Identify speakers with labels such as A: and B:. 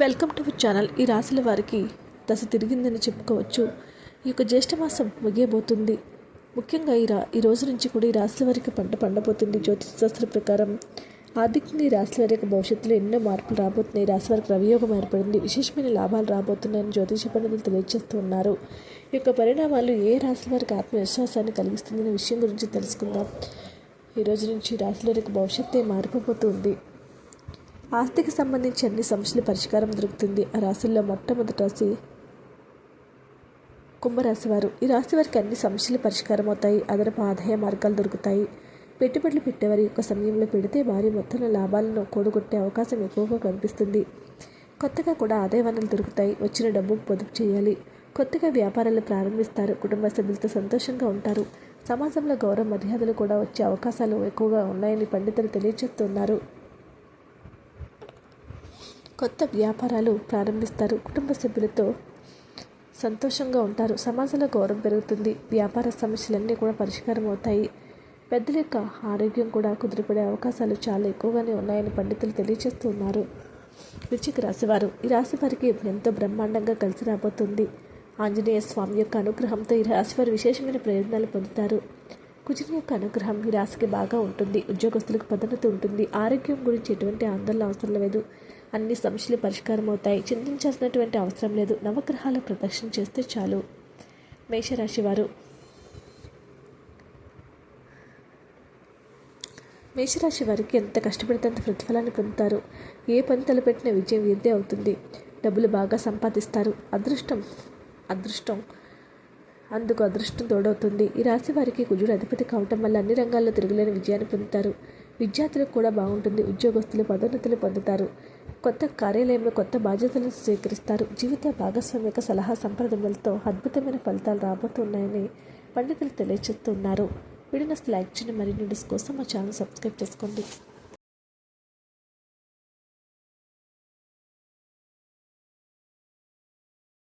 A: Welcome to our channel. ఈ రాశుల వారికి దశ తిరిగిందని చెప్పుకోవచ్చు. ఈ యొక్క జ్యేష్ఠమాసం ముగియబోతుంది. ముఖ్యంగా ఈ రా ఈ రోజు నుంచి కూడా ఈ రాశుల వారికి పంట పండబోతుంది. జ్యోతిషశాస్త్ర ప్రకారం ఆర్థికంగా ఈ రాశుల వారి యొక్క భవిష్యత్తులో ఎన్నో మార్పులు రాబోతున్నాయి. ఈ రాశి వారికి రవియోగం ఏర్పడింది. విశేషమైన లాభాలు రాబోతున్నాయని జ్యోతిష పండితులు తెలియజేస్తూ ఉన్నారు. ఈ యొక్క పరిణామాలు ఏ రాశుల వారికి ఆత్మవిశ్వాసాన్ని కలిగిస్తుందనే విషయం గురించి తెలుసుకుందాం. ఈ రోజు నుంచి రాశుల వారికి భవిష్యత్తే మారిపోతుంది ఆస్తికి సంబంధించి అన్ని సమస్యల పరిష్కారం దొరుకుతుంది. ఆ రాశుల్లో మొట్టమొదటి రాశి కుంభరాశి వారు. ఈ రాశి వారికి అన్ని సమస్యలు పరిష్కారం అవుతాయి. అదనపు ఆదాయ మార్గాలు దొరుకుతాయి. పెట్టుబడులు పెట్టేవారి యొక్క సమయంలో పెడితే భారీ మొత్తంలో లాభాలను కూడగొట్టే అవకాశం ఎక్కువగా కనిపిస్తుంది. కొత్తగా కూడా ఆదాయ వనరులు దొరుకుతాయి. వచ్చిన డబ్బు పొదుపు చేయాలి. కొత్తగా వ్యాపారాలు ప్రారంభిస్తారు. కుటుంబ సభ్యులతో సంతోషంగా ఉంటారు. సమాజంలో గౌరవ మర్యాదలు కూడా వచ్చే అవకాశాలు ఎక్కువగా ఉన్నాయని పండితులు తెలియజేస్తున్నారు. కొత్త వ్యాపారాలు ప్రారంభిస్తారు. కుటుంబ సభ్యులతో సంతోషంగా ఉంటారు. సమాజంలో గౌరవం పెరుగుతుంది. వ్యాపార సమస్యలన్నీ కూడా పరిష్కారం అవుతాయి. పెద్దల యొక్క ఆరోగ్యం కూడా కుదిరిపడే అవకాశాలు చాలా ఎక్కువగానే ఉన్నాయని పండితులు తెలియజేస్తున్నారు. వృశ్చిక రాశివారు ఈ రాశి వారికి ఎంతో బ్రహ్మాండంగా కలిసి రాబోతుంది. ఆంజనేయ స్వామి యొక్క అనుగ్రహంతో ఈ రాశివారు విశేషమైన ప్రయోజనాలు పొందుతారు. కుజుని యొక్క అనుగ్రహం ఈ రాశికి బాగా ఉంటుంది. ఉద్యోగస్తులకు పదనత ఉంటుంది. ఆరోగ్యం గురించి ఎటువంటి ఆందోళన అవసరం లేదు. అన్ని సమస్యలు పరిష్కారం అవుతాయి చింతించాల్సినటువంటి అవసరం లేదు. నవగ్రహాల ప్రదక్షిణ చేస్తే చాలు. మేషరాశి వారు మేషరాశి వారికి ఎంత కష్టపడితే అంత ప్రతిఫలాన్ని పొందుతారు. ఏ పని తలపెట్టిన విజయం వీరిదే అవుతుంది. డబ్బులు బాగా సంపాదిస్తారు. అదృష్టం అదృష్టం అందుకు అదృష్టం తోడవుతుంది. ఈ రాశి వారికి కుజుడు అధిపతి కావటం వల్ల అన్ని రంగాల్లో తిరుగులేని విజయాన్ని పొందుతారు. విద్యార్థులకు కూడా బాగుంటుంది. ఉద్యోగస్తులు పదోన్నతులు పొందుతారు. కొత్త కార్యాలయంలో కొత్త బాధ్యతలను స్వీకరిస్తారు. జీవిత భాగస్వామిక సలహా సంప్రదములతో అద్భుతమైన ఫలితాలు రాబోతున్నాయని పండితులు తెలియజేస్తున్నారు వీడిన లైక్ చేయండి. మరిన్ని న్యూస్ కోసం మా ఛానల్ సబ్స్క్రైబ్ చేసుకోండి.